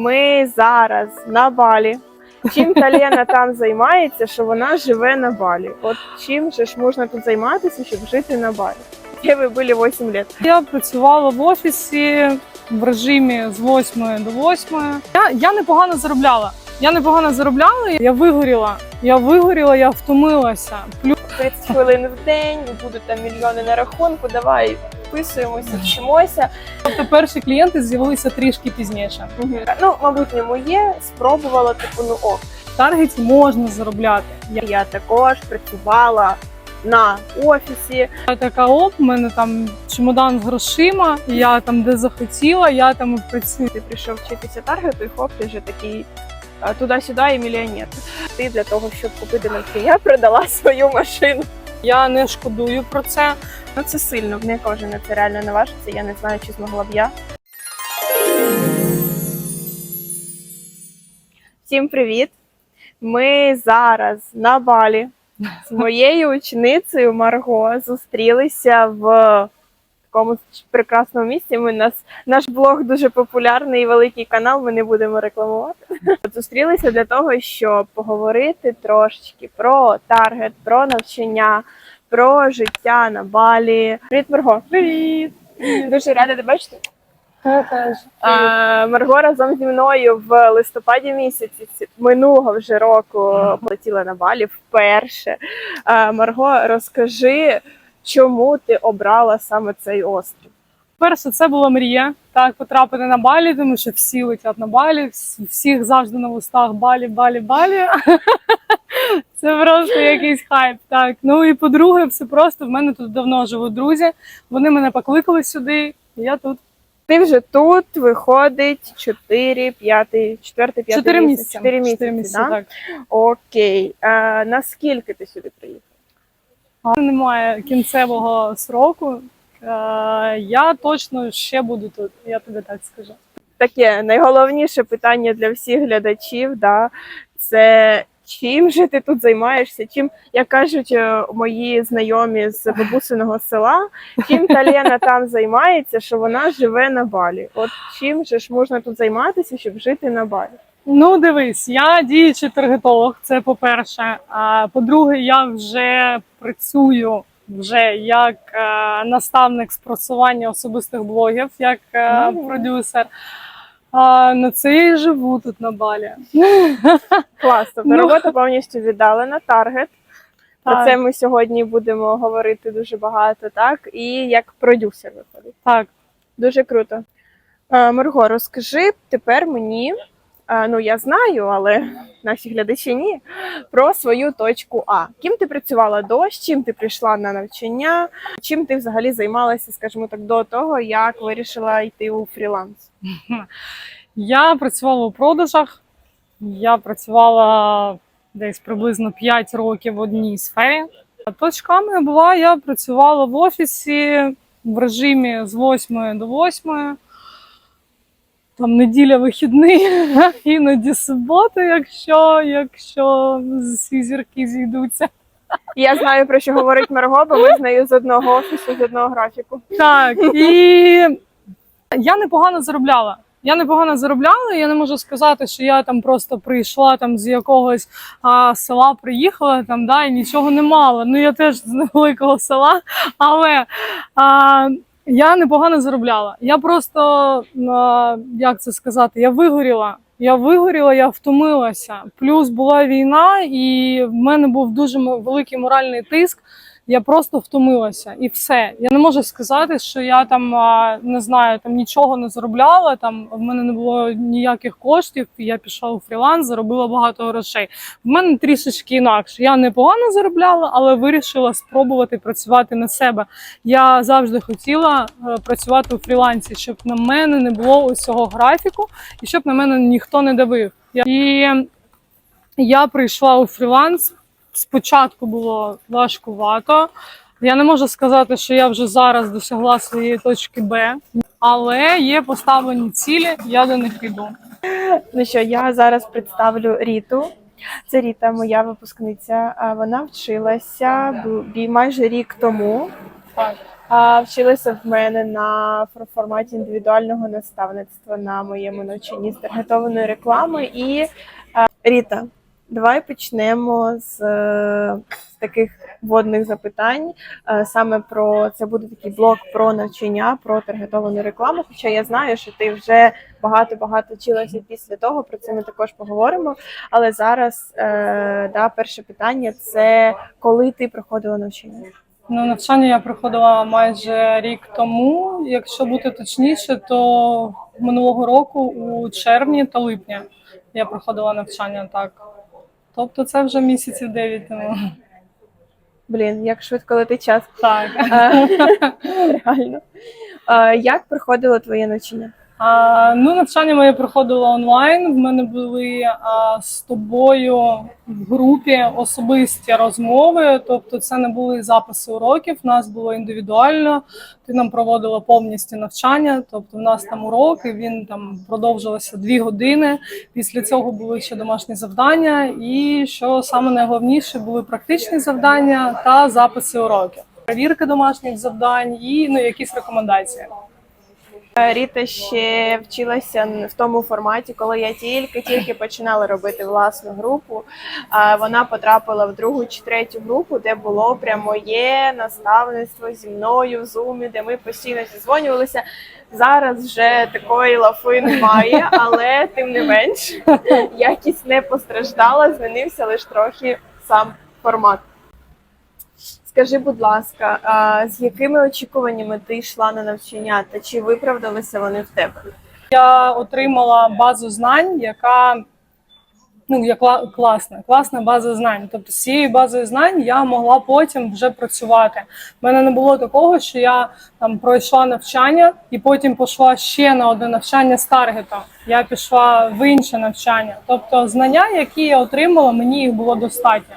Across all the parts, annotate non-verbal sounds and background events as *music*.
Ми зараз на балі. Чим та Лена там займається, що вона живе на балі. От чим же ж можна тут займатися, щоб жити на балі? Де ви були 8 років? Я працювала в офісі в режимі з 8 до 8. Я, я непогано заробляла. Я непогано заробляла, я вигоріла. Я вигоріла, я втомилася. Плюс 30 хвилин в день, будуть там мільйони на рахунку. Давай вписуємося, вчимося. тобто перші клієнти з'явилися трішки пізніше. Ну, мабуть, не моє. Спробувала типу, ну ок. В таргеті можна заробляти. Я Я також працювала на офісі. така оп, у мене там чемодан з грошима, я там де захотіла, я там і працюю. Ти прийшов вчитися таргету, і хоп, ти вже такий туди-сюди і мільйонер. Ти для того, щоб купити навчання, продала свою машину. Я не шкодую про це. Ну це сильно. Не кожен на це реально наважиться. Я не знаю, чи змогла б я. Всім привіт! Ми зараз на балі з моєю ученицею Марго зустрілися в такому прекрасному місці. Ми нас наш блог дуже популярний і великий канал. Ми не будемо рекламувати. *laughs* Зустрілися для того, щоб поговорити трошечки про таргет, про навчання, про життя на балі. Привіт, Марго! Привіт! Дуже рада тебе бачити. А, Марго разом зі мною в листопаді місяці минулого вже року полетіла на балі вперше. А, Марго, розкажи, чому ти обрала саме цей острів? Перше, це була мрія так потрапити на балі, тому що всі летять на балі, всіх завжди на вустах балі, балі, балі. *laughs* Це просто якийсь хайп. Так. Ну і по-друге, все просто. В мене тут давно живуть друзі. Вони мене покликали сюди, і я тут. Ти вже тут виходить 4, 5, 4, 5 Чотири місяці. 4 місяці, Чотири місяці, да? так. Окей. А, наскільки ти сюди приїхав? Немає кінцевого сроку. Е, Я точно ще буду тут, я тобі так скажу. Таке найголовніше питання для всіх глядачів, да, це чим же ти тут займаєшся? Чим, як кажуть е, мої знайомі з бабусиного села, чим та Лена там займається, що вона живе на балі. От чим же ж можна тут займатися, щоб жити на балі? Ну, дивись, я діючий таргетолог, це по-перше. А по-друге, я вже працюю вже як е, наставник з просування особистих блогів, як е, Мгм. продюсер. А, на це я і живу тут на балі. *laughs* Клас, тобто Ну. робота повністю віддалена, таргет. Про Так. це ми сьогодні будемо говорити дуже багато, так? І як продюсер виходить. Так, Дуже круто. Е, Марго, розкажи тепер мені, ну я знаю, але наші глядачі ні, про свою точку А. Ким ти працювала до, з чим ти прийшла на навчання, чим ти взагалі займалася, скажімо так, до того, як вирішила йти у фріланс? *laughs* я працювала у продажах, я працювала десь приблизно 5 років в одній сфері. А точка А моя була, я працювала в офісі в режимі з 8 до 8. Там неділя вихідний, *laughs* іноді субота, якщо, якщо всі зірки зійдуться. Я знаю про що говорить Марго, бо ми з нею з одного офісу, з одного графіку. Так, і я непогано заробляла. Я непогано заробляла, я не можу сказати, що я там просто прийшла там з якогось а, села, приїхала там, да, і нічого не мала. Ну я теж з невеликого села, але а, я непогано заробляла. Я просто, як це сказати, я вигоріла. Я вигоріла, я втомилася. Плюс була війна, і в мене був дуже великий моральний тиск. Я просто втомилася і все. Я не можу сказати, що я там не знаю, там нічого не заробляла. Там в мене не було ніяких коштів. Я пішла у фріланс, заробила багато грошей. В мене трішечки інакше. Я непогано заробляла, але вирішила спробувати працювати на себе. Я завжди хотіла е, працювати у фрілансі, щоб на мене не було ось цього графіку і щоб на мене ніхто не давив. І я прийшла у фріланс. Спочатку було важкувато. Я не можу сказати, що я вже зараз досягла своєї точки Б, але є поставлені цілі, я до них йду. Ну що, я зараз представлю Ріту. Це Ріта, моя випускниця. Вона вчилася майже рік тому. Так. А, в мене на фор- форматі індивідуального наставництва на моєму навчанні з таргетованої реклами. І Ріта, давай почнемо з, е, з таких водних запитань. Е, Саме про це буде такий блок про навчання, про таргетовану рекламу. Хоча я знаю, що ти вже багато багато вчилася після того. Про це ми також поговоримо. Але зараз е, да, перше питання це коли ти проходила навчання? Ну, навчання я проходила майже рік тому. Якщо бути точніше, то минулого року у червні та липні я проходила навчання так. Тобто це вже місяців 9 тому. Блін, як швидко летить час. Так. Е, *laughs* Реально. Е, Як проходило твоє навчання? А, ну, навчання моє проходило онлайн. В мене були а, з тобою в групі особисті розмови. Тобто, це не були записи уроків. У нас було індивідуально. Ти нам проводила повністю навчання. Тобто, в нас там уроки. Він там продовжувався дві години. Після цього були ще домашні завдання. І що саме найголовніше, були практичні завдання та записи уроків. Перевірки домашніх завдань і ну якісь рекомендації. Е, Ріта ще вчилася в тому форматі, коли я тільки-тільки починала робити власну групу. Вона потрапила в другу чи третю групу, де було прямо моє наставництво зі мною в зумі, де ми постійно зізвонювалися. Зараз вже такої лафи немає, *laughs* але тим не менш якість не постраждала, змінився лише трохи сам формат. Скажи, будь ласка, а з якими очікуваннями ти йшла на навчання, та чи виправдалися вони в тебе? Я отримала базу знань, яка ну я класна, класна база знань. Тобто з цією базою знань я могла потім вже працювати. У мене не було такого, що я там пройшла навчання і потім пішла ще на одне навчання з таргетом. Я пішла в інше навчання. Тобто знання, які я отримала, мені їх було достатньо.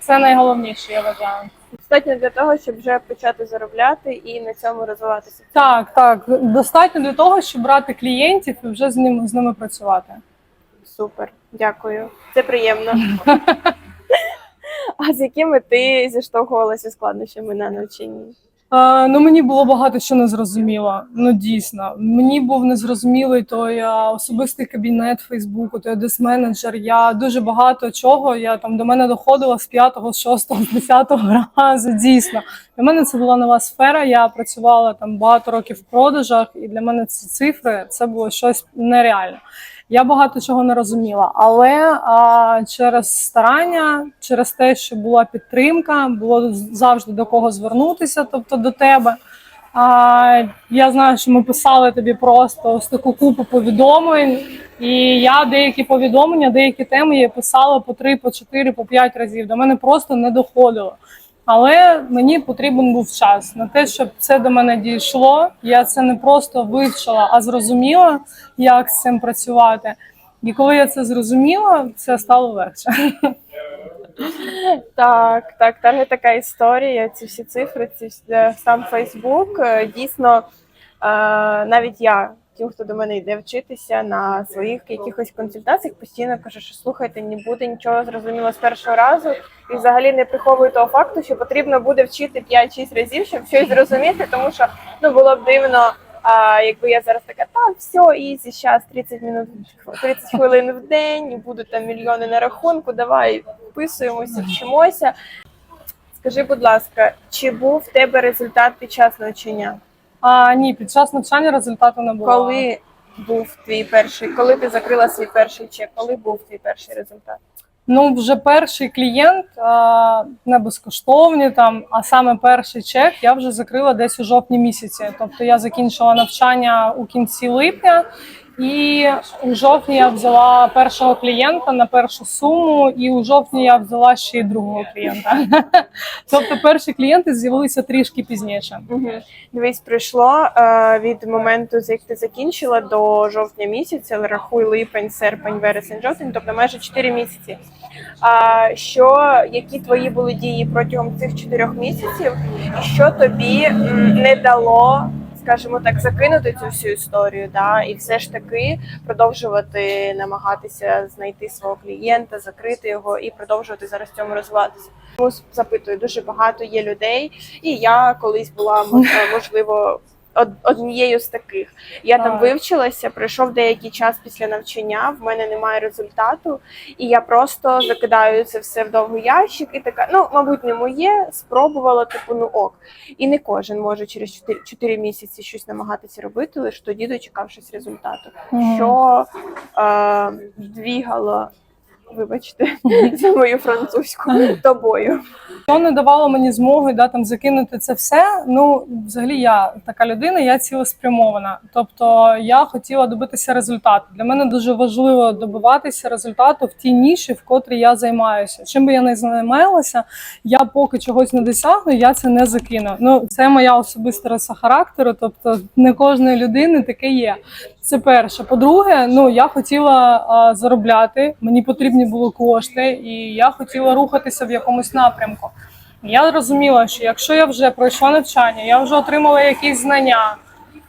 Це найголовніше, я вважаю. Достатньо для того, щоб вже почати заробляти і на цьому розвиватися. Так, так, достатньо для того, щоб брати клієнтів і вже з ними з ними працювати. Супер, дякую. Це приємно. *laughs* А з якими ти зіштовхувалася складнощами на навчанні? Ну мені було багато що не зрозуміло. Ну дійсно, мені був незрозумілий той особистий кабінет Фейсбуку, той десменеджер. Я дуже багато чого. Я там до мене доходила з п'ятого, шостого, десятого разу. Дійсно, для мене це була нова сфера. Я працювала там багато років в продажах, і для мене ці цифри це було щось нереальне. Я багато чого не розуміла, але а, через старання, через те, що була підтримка, було завжди до кого звернутися, тобто до тебе. А, я знаю, що ми писали тобі просто ось таку купу повідомлень, і я деякі повідомлення, деякі теми я писала по три, по чотири, по п'ять разів. До мене просто не доходило. Але мені потрібен був час на те, щоб це до мене дійшло. Я це не просто вивчила, а зрозуміла, як з цим працювати. І коли я це зрозуміла, це стало легше. Так, так, так, є така історія. Ці всі цифри, ці е, сам Фейсбук. е, Дійсно, е, навіть я, ті, хто до мене йде вчитися на своїх якихось консультаціях, постійно кажу, що слухайте, не буде нічого зрозуміло з першого разу, і взагалі не приховую того факту, що потрібно буде вчити 5-6 разів, щоб щось зрозуміти, тому що ну було б дивно. А якби я зараз така, так, все, ізі, зараз 30 минут, 30 хвилин в день, будуть там мільйони на рахунку, давай вписуємося, вчимося. Скажи, будь ласка, чи був в тебе результат під час навчання? А ні, під час навчання результату не було. Коли був твій перший, коли ти закрила свій перший чек? Коли був твій перший результат? Ну, вже перший клієнт а, не безкоштовні там, а саме перший чек я вже закрила десь у жовтні місяці. Тобто я закінчила навчання у кінці липня, і у жовтні я взяла першого клієнта на першу суму, і у жовтні я взяла ще й другого клієнта. *laughs* Тобто перші клієнти з'явилися трішки пізніше. Угу. Дивись, пройшло е, від моменту, з як ти закінчила до жовтня місяця, рахуй липень, серпень, вересень, жовтень, тобто майже 4 місяці. А що, які твої були дії протягом цих 4 місяців, і що тобі не дало, скажімо так, закинути цю всю історію, да, і все ж таки продовжувати намагатися знайти свого клієнта, закрити його і продовжувати зараз цьому розвиватися. Тому запитую, дуже багато є людей, і я колись була можливо. Од- Однією з таких я там вивчилася, пройшов деякий час після навчання. В мене немає результату, і я просто закидаю це все в довгий ящик, і така, ну мабуть, не моє. Спробувала, типу, ну ок. І не кожен може через 4, 4 місяці щось намагатися робити, лише тоді дочекавшись результату. Мгм. Що е, двігало, вибачте, *laughs* за мою французьку *laughs* тобою. Що не давало мені змоги да, там, закинути це все. Ну, взагалі, я така людина, я цілеспрямована. Тобто я хотіла добитися результату. Для мене дуже важливо добиватися результату в тій ніші, в котрій я займаюся. Чим би я не займалася, я поки чогось не досягну, я це не закину. Ну, це моя особиста риса характеру, тобто не кожної людини таке є. Це перше. По-друге, ну я хотіла а, заробляти, мені потрібні були кошти, і я хотіла рухатися в якомусь напрямку. Я розуміла, що якщо я вже пройшла навчання, я вже отримала якісь знання.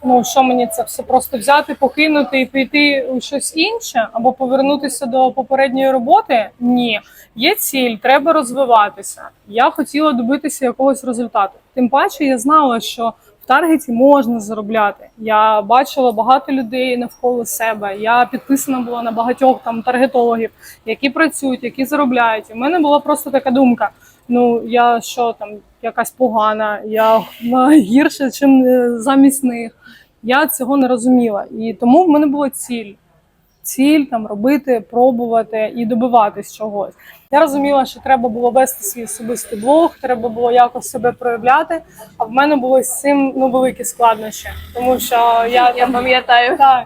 Ну що мені це все просто взяти, покинути і піти у щось інше, або повернутися до попередньої роботи? Ні, є ціль, треба розвиватися. Я хотіла добитися якогось результату. Тим паче, я знала, що таргеті можна заробляти. Я бачила багато людей навколо себе. Я підписана була на багатьох там таргетологів, які працюють, які заробляють. В мене була просто така думка: ну я що там, якась погана, я *laughs* гірше, ніж замість них. Я цього не розуміла. І тому в мене була ціль. Ціль там робити, пробувати і добиватись чогось. Я розуміла, що треба було вести свій особистий блог, треба було якось себе проявляти. А в мене були з цим ну великі складнощі, тому що я, Я пам'ятаю. так.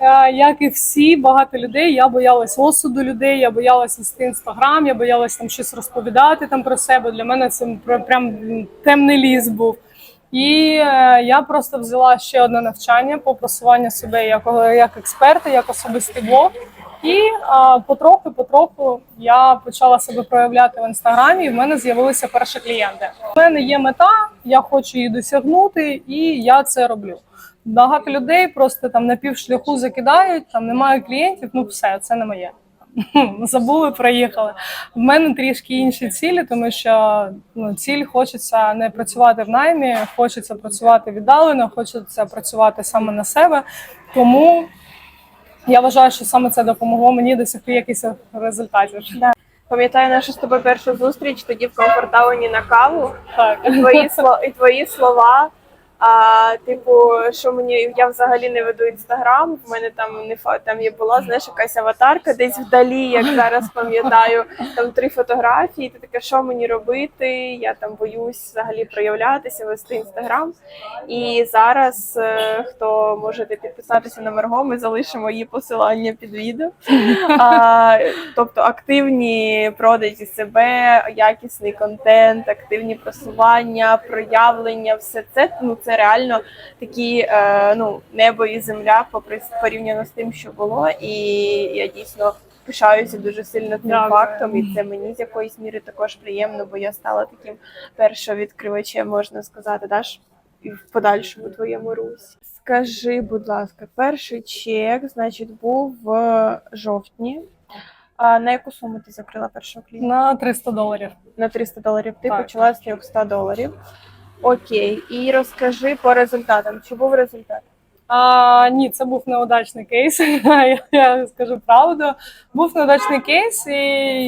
Е, Як і всі, багато людей, я боялась осуду людей, я боялась вести інстаграм, я боялась там щось розповідати там про себе. Для мене це пр- прям темний ліс був. І е, я просто взяла ще одне навчання по просуванню себе як, як експерта, як особистий блог. І а, потроху, потроху я почала себе проявляти в інстаграмі, і в мене з'явилися перші клієнти. У мене є мета, я хочу її досягнути, і я це роблю. Багато людей просто там на півшляху закидають, там немає клієнтів, ну все, це не моє. *laughs* Забули, проїхали. В мене трішки інші цілі, тому що ну, ціль хочеться не працювати в наймі, хочеться працювати віддалено, хочеться працювати саме на себе. Тому я вважаю, що саме це допомогло мені досягти якихось результатів. Пам'ятаю нашу з тобою першу зустріч тоді в комфортауні на каву. Так. І твої слова, і твої слова. А, типу, що мені я взагалі не веду інстаграм. В мене там не там є була знаєш якась аватарка десь вдалі, як зараз пам'ятаю, там три фотографії. Ти таке, що мені робити? Я там боюсь взагалі проявлятися, вести інстаграм. І зараз е, хто можете підписатися на Марго, ми залишимо її посилання під відео. А, тобто активні продажі себе, якісний контент, активні просування, проявлення, все це ну це реально такі е, ну небо і земля, попри порівняно з тим, що було, і я дійсно. Пишаюся дуже сильно цим Дякую. фактом, і це мені з якоїсь міри також приємно, бо я стала таким першовідкривачем, можна сказати, даш і в подальшому твоєму русі. Скажи, будь ласка, перший чек, значить, був в жовтні. А на яку суму ти закрила першого клієнта? На 300 доларів. На 300 доларів. Ти Так. почала з 300 доларів. Окей, і розкажи по результатам. Чи був результат? А, ні, це був неудачний кейс. *laughs* я, я скажу правду. Був неудачний кейс, і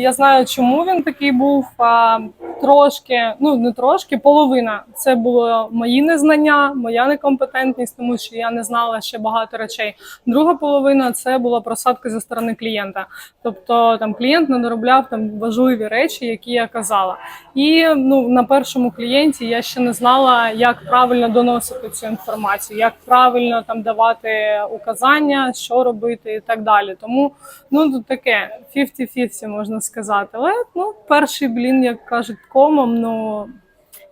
я знаю, чому він такий був. А, трошки, ну не трошки, половина. Це було мої незнання, моя некомпетентність, тому що я не знала ще багато речей. Друга половина це була просадка зі сторони клієнта. Тобто там клієнт не доробляв там важливі речі, які я казала. І ну на першому клієнті я ще не знала, як правильно доносити цю інформацію, як правильно там давати указання, що робити і так далі. Тому ну тут таке 50-50, можна сказати. Але ну перший блін, як кажуть, комом, ну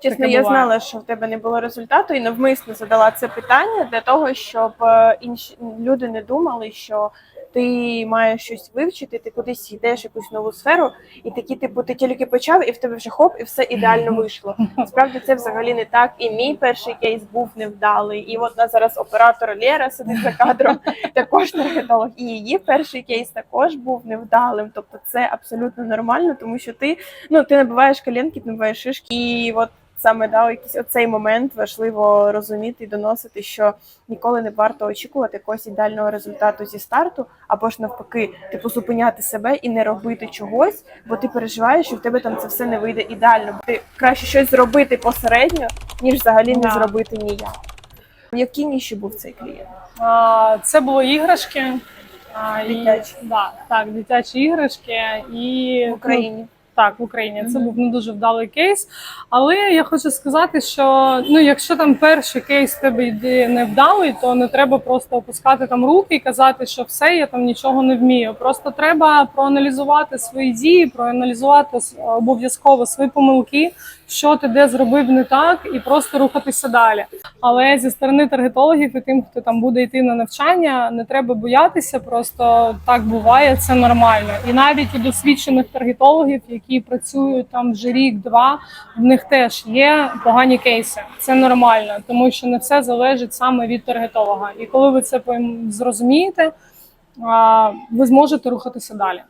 Чесно, я знала, що в тебе не було результату, і навмисно задала це питання для того, щоб е, інші люди не думали, що ти маєш щось вивчити, ти кудись йдеш якусь нову сферу, і такі, типу, ти тільки почав, і в тебе вже хоп, і все ідеально вийшло. Насправді це взагалі не так. І мій перший кейс був невдалий. І от нас зараз оператор Лєра сидить за кадром, *laughs* також таргетолог. І її перший кейс також був невдалим. Тобто це абсолютно нормально, тому що ти ну ти набиваєш коленки, ти набиваєш шишки, і от саме да, якийсь оцей момент важливо розуміти і доносити, що ніколи не варто очікувати якогось ідеального результату зі старту, або ж навпаки, типу зупиняти себе і не робити чогось, бо ти переживаєш, що в тебе там це все не вийде ідеально. Бо ти краще щось зробити посередньо, ніж взагалі не зробити ніяк. В якій ніші був цей клієнт? А, Це були іграшки. А, і- Дитячі. Да, так, дитячі іграшки і В Україні. Так, в Україні це був не дуже вдалий кейс. Але я хочу сказати, що ну, якщо там перший кейс тебе йде невдалий, то не треба просто опускати там руки і казати, що все, я там нічого не вмію. Просто треба проаналізувати свої дії, проаналізувати обов'язково свої помилки, що ти де зробив не так, і просто рухатися далі. Але зі сторони таргетологів і тим, хто там буде йти на навчання, не треба боятися, просто так буває, це нормально. І навіть у досвідчених таргетологів, які працюють там вже рік-два, в них теж є погані кейси. Це нормально, тому що не все залежить саме від таргетолога. І коли ви це зрозумієте, ви зможете рухатися далі.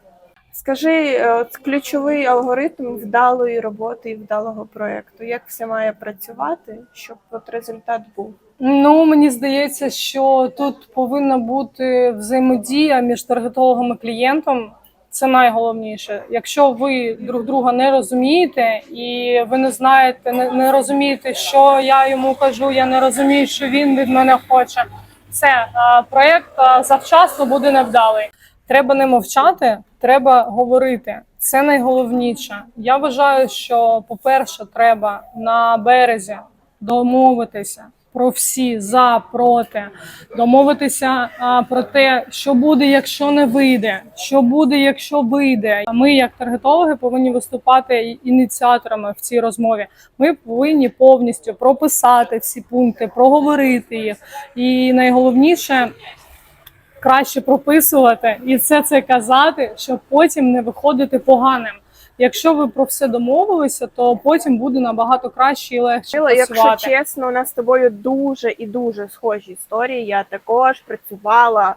Скажи, е, от ключовий алгоритм вдалої роботи і вдалого проєкту. Як все має працювати, щоб от результат був? Ну мені здається, що тут повинна бути взаємодія між таргетологом і клієнтом. Це найголовніше. Якщо ви друг друга не розумієте, і ви не знаєте, не, не розумієте, що я йому кажу, я не розумію, що він від мене хоче. Все, е, проєкт е, завчасно буде невдалий. Треба не мовчати, треба говорити. Це найголовніше. Я вважаю, що, по-перше, треба на березі домовитися про всі за проти, домовитися а, про те, що буде, якщо не вийде, що буде, якщо вийде. А ми, як таргетологи, повинні виступати ініціаторами в цій розмові. Ми повинні повністю прописати всі пункти, проговорити їх. І найголовніше краще прописувати і все це казати, щоб потім не виходити поганим. Якщо ви про все домовилися, то потім буде набагато краще і легше Чила, якщо чесно, у нас з тобою дуже і дуже схожі історії. Я також працювала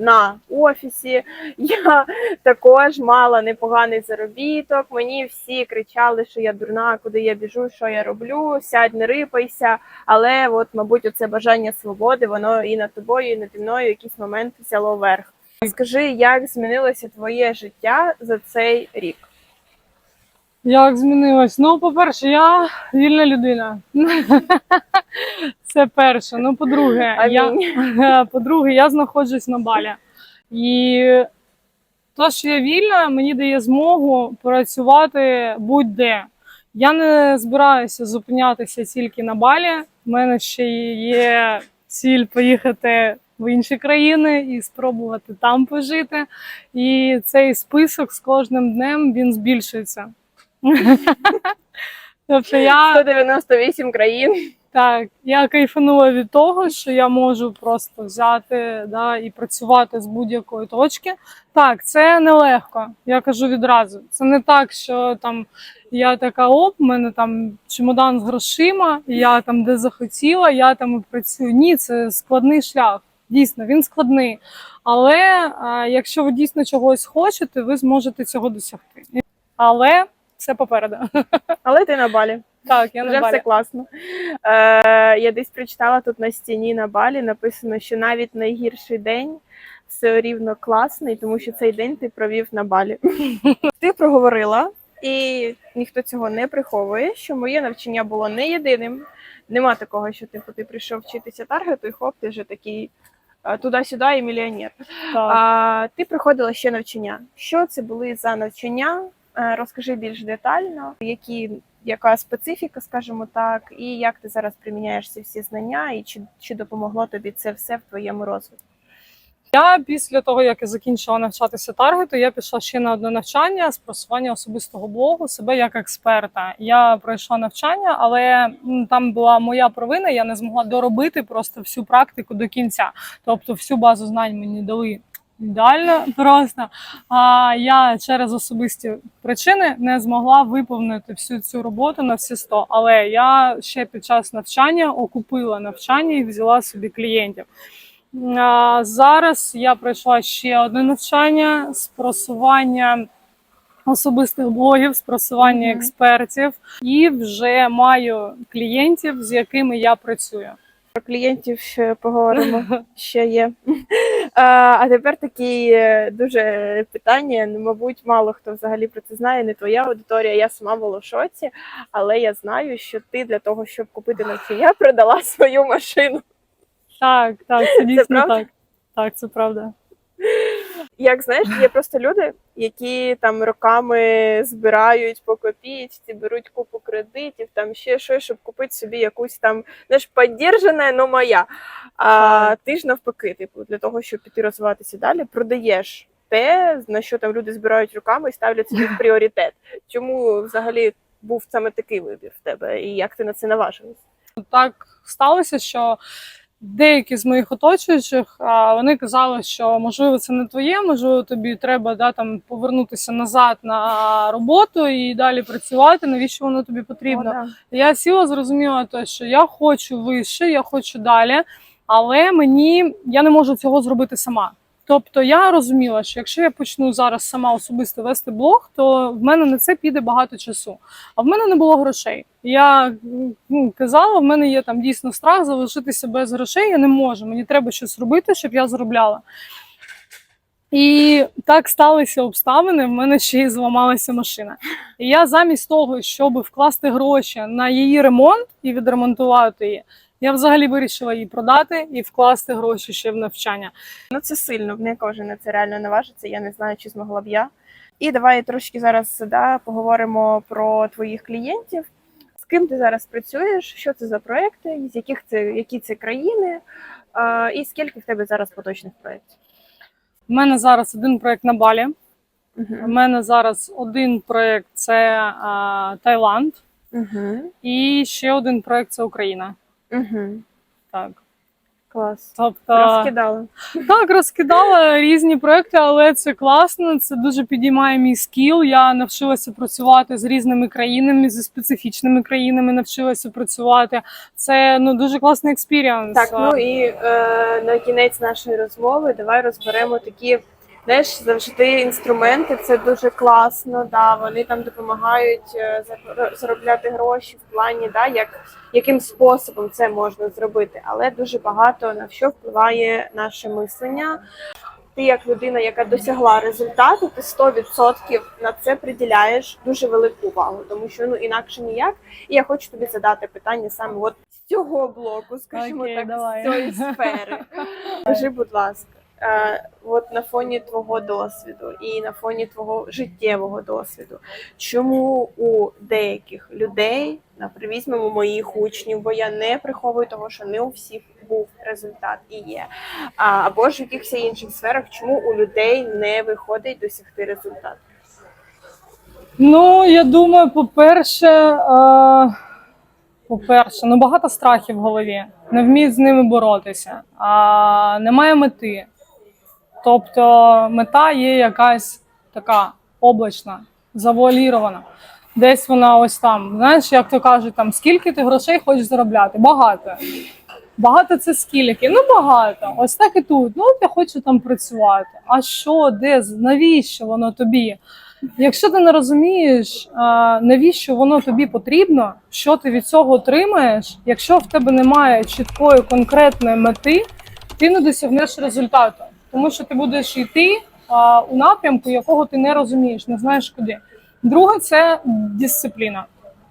на офісі, я також мала непоганий заробіток. Мені всі кричали, що я дурна, куди я біжу, що я роблю, сядь, не рипайся. Але от, мабуть, оце бажання свободи, воно і над тобою, і наді мною якийсь момент взяло верх. Скажи, як змінилося твоє життя за цей рік? Як змінилось? Ну, по-перше, я вільна людина. *laughs* Це перше. Ну, по-друге, я, по-друге, я знаходжусь на балі. І то, що я вільна, мені дає змогу працювати будь-де. Я не збираюся зупинятися тільки на балі. У мене ще є ціль поїхати в інші країни і спробувати там пожити. І цей список з кожним днем він збільшується. *laughs* Тобто я 198 країн. Так, я кайфанула від того, що я можу просто взяти да, і працювати з будь-якої точки. Так, це нелегко. Я кажу відразу. Це не так, що там я така оп, в мене там чемодан з грошима, я там де захотіла, я там і працюю. Ні, це складний шлях. Дійсно, він складний. Але а, якщо ви дійсно чогось хочете, ви зможете цього досягти. Але все попереду. *laughs* Але ти на балі. Так, я Вже на балі. все класно. Е, я десь прочитала тут на стіні на балі, написано, що навіть найгірший день все рівно класний, тому що цей день ти провів на балі. *laughs* Ти проговорила, і ніхто цього не приховує, що моє навчання було не єдиним. Нема такого, що типу, ти прийшов вчитися таргету, і хоп, ти вже такий е, туди-сюди і мільйонер. Так. А, ти проходила ще навчання. Що це були за навчання? Е, Розкажи більш детально, які, яка специфіка, скажімо так, і як ти зараз приміняєш ці всі знання, і чи, чи допомогло тобі це все в твоєму розвитку? Я після того, як я закінчила навчатися таргету, я пішла ще на одне навчання з просування особистого блогу, себе як експерта. Я пройшла навчання, але там була моя провина. Я не змогла доробити просто всю практику до кінця. Тобто, всю базу знань мені дали ідеально просто. А я через особисті причини не змогла виповнити всю цю роботу на всі 100. Але я ще під час навчання окупила навчання і взяла собі клієнтів. А, Зараз я пройшла ще одне навчання з просування особистих блогів, з просування Мгм. експертів, і вже маю клієнтів, з якими я працюю. Про клієнтів ще поговоримо. *laughs* Ще є. А, а тепер такі е, дуже питання. Ну, мабуть, мало хто взагалі про це знає. Не твоя аудиторія. Я сама була в шоці, але я знаю, що ти для того, щоб купити навчання, продала свою машину. Так, так, це дійсно так. Так, це правда. Як знаєш, є просто люди, які там роками збирають по копійці, беруть купу кредитів, там ще щось, щоб купити собі якусь там знаєш, поддержана, но моя. А ти ж навпаки, типу, для того, щоб піти розвиватися далі, продаєш те, на що там люди збирають руками і ставлять собі в *laughs* пріоритет. Чому взагалі був саме такий вибір в тебе, і як ти на це наважилась? Так сталося, що деякі з моїх оточуючих а, вони казали, що можливо це не твоє, можливо, тобі треба да, там, повернутися назад на роботу і далі працювати. Навіщо воно тобі потрібно? О, да. Я сіла, зрозуміла те, що я хочу вище, я хочу далі, але мені я не можу цього зробити сама. Тобто я розуміла, що якщо я почну зараз сама особисто вести блог, то в мене на це піде багато часу. А в мене не було грошей. Я ну, казала, в мене є там дійсно страх залишитися без грошей. Я не можу. Мені треба щось робити, щоб я заробляла. І так сталися обставини. В мене ще й зламалася машина. І я замість того, щоб вкласти гроші на її ремонт і відремонтувати її, я взагалі вирішила її продати і вкласти гроші ще в навчання. Ну це сильно, не кожен на це реально наважиться. Я не знаю, чи змогла б я. І давай трошки зараз да, поговоримо про твоїх клієнтів. З ким ти зараз працюєш? Що це за проекти? З яких це які це країни? І скільки в тебе зараз поточних проєктів? У мене зараз один проект на Балі. У мене зараз один проект це а, Таїланд, Угу. і ще один проект це Україна. Угу. Так. Клас. Тобто Розкидала. так розкидала різні проекти, але це класно. Це дуже підіймає мій скіл. Я навчилася працювати з різними країнами, зі специфічними країнами. Навчилася працювати. Це ну дуже класний експіріанс. Так, ну і е, на кінець нашої розмови давай розберемо такі. Знаєш, завжди інструменти це дуже класно. Да, вони там допомагають е, заробляти гроші в плані, да, як яким способом це можна зробити, але дуже багато на що впливає наше мислення. Ти як людина, яка досягла результату, ти 100% на це приділяєш дуже велику увагу, тому що ну інакше ніяк. І я хочу тобі задати питання саме от з цього блоку, скажімо Окей, так, давай. з цієї сфери. *laughs* Скажи, будь ласка, от на фоні твого досвіду і на фоні твого життєвого досвіду, чому у деяких людей, наприклад, візьмемо моїх учнів, бо я не приховую того, що не у всіх був результат і є, або ж в якихось інших сферах, чому у людей не виходить досягти результату? Ну, я думаю, по-перше, по-перше, ну багато страхів в голові. Не вміють з ними боротися, а немає мети. Тобто мета є якась така облачна, завуалірована. Десь вона ось там. Знаєш, як то кажуть, там скільки ти грошей хочеш заробляти? Багато. Багато це скільки? Ну багато. Ось так і тут. Ну, я хочу там працювати. А що, де, навіщо воно тобі? Якщо ти не розумієш, навіщо воно тобі потрібно, що ти від цього отримаєш, якщо в тебе немає чіткої конкретної мети, ти не досягнеш результату, тому що ти будеш йти а, у напрямку, якого ти не розумієш, не знаєш куди. Друге, це дисципліна.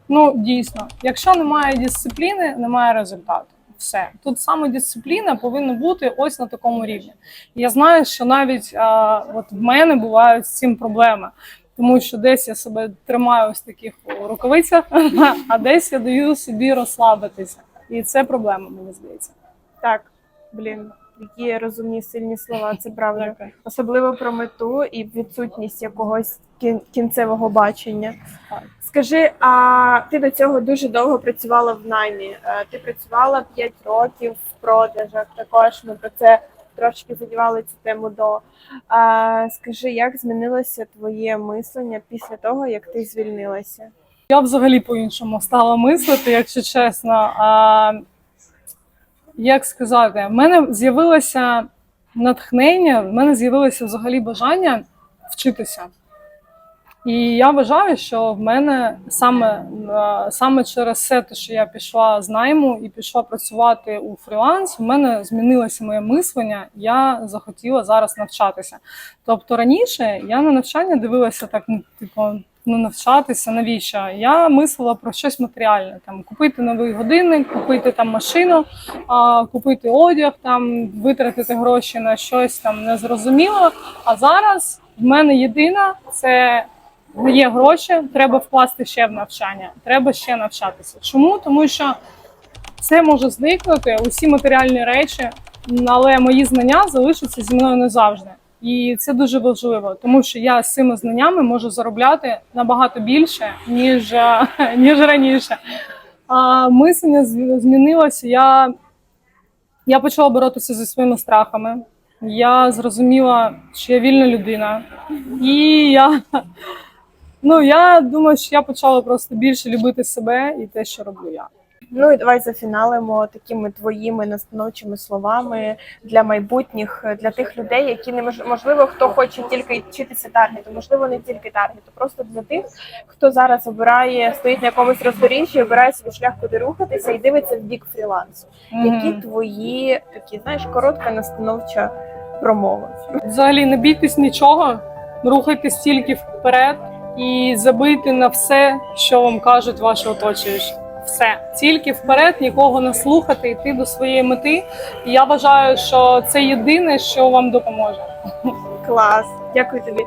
Ну дійсно, якщо немає дисципліни, немає результату. Все тут саме дисципліна повинна бути ось на такому рівні. Я знаю, що навіть а, от в мене бувають з цим проблеми, тому що десь я себе тримаю ось таких рукавицях, *laughs* а десь я даю собі розслабитися. І це проблема, мені здається. Так, блін, які розумні сильні слова, це *laughs* правда. Особливо про мету і відсутність якогось кін- кінцевого бачення. Скажи, а ти до цього дуже довго працювала в наймі? Е, Ти працювала 5 років в продажах. Також ми про це трошки задівали цю тему до. А, скажи, як змінилося твоє мислення після того, як ти звільнилася? Я взагалі по-іншому стала мислити, якщо чесно. А, як сказати, в мене з'явилося натхнення, в мене з'явилося взагалі бажання вчитися. І я вважаю, що в мене саме, е, саме через те, що я пішла з найму і пішла працювати у фріланс, в мене змінилося моє мислення. Я захотіла зараз навчатися. Тобто раніше я на навчання дивилася так, ну, типу, ну навчатися, навіщо? Я мислила про щось матеріальне: там купити новий годинник, купити там машину, а, купити одяг, там витратити гроші на щось там незрозуміло. А зараз в мене єдина це є гроші, треба вкласти ще в навчання, треба ще навчатися. Чому? Тому що це може зникнути усі матеріальні речі, але мої знання залишаться зі мною назавжди. І це дуже важливо, тому що я з цими знаннями можу заробляти набагато більше, ніж, е, *laughs* ніж раніше. А мислення змінилося. Я, я почала боротися зі своїми страхами. Я зрозуміла, що я вільна людина. І я, ну, я думаю, що я почала просто більше любити себе і те, що роблю я. Ну і давай зафіналимо такими твоїми настановчими словами для майбутніх, для тих людей, які не мож- можливо, хто хоче тільки вчитися таргету, можливо, не тільки таргету, просто для тих, хто зараз обирає, стоїть на якомусь роздоріжжі, обирає собі шлях, куди рухатися, і дивиться в бік фрілансу. Які твої такі, знаєш, коротка настановча промова? Взагалі не бійтесь нічого, рухайтесь тільки вперед і забийте на все, що вам кажуть ваші оточуючі. Все тільки вперед, нікого не слухати, йти до своєї мети. І я вважаю, що це єдине, що вам допоможе. Клас, дякую тобі.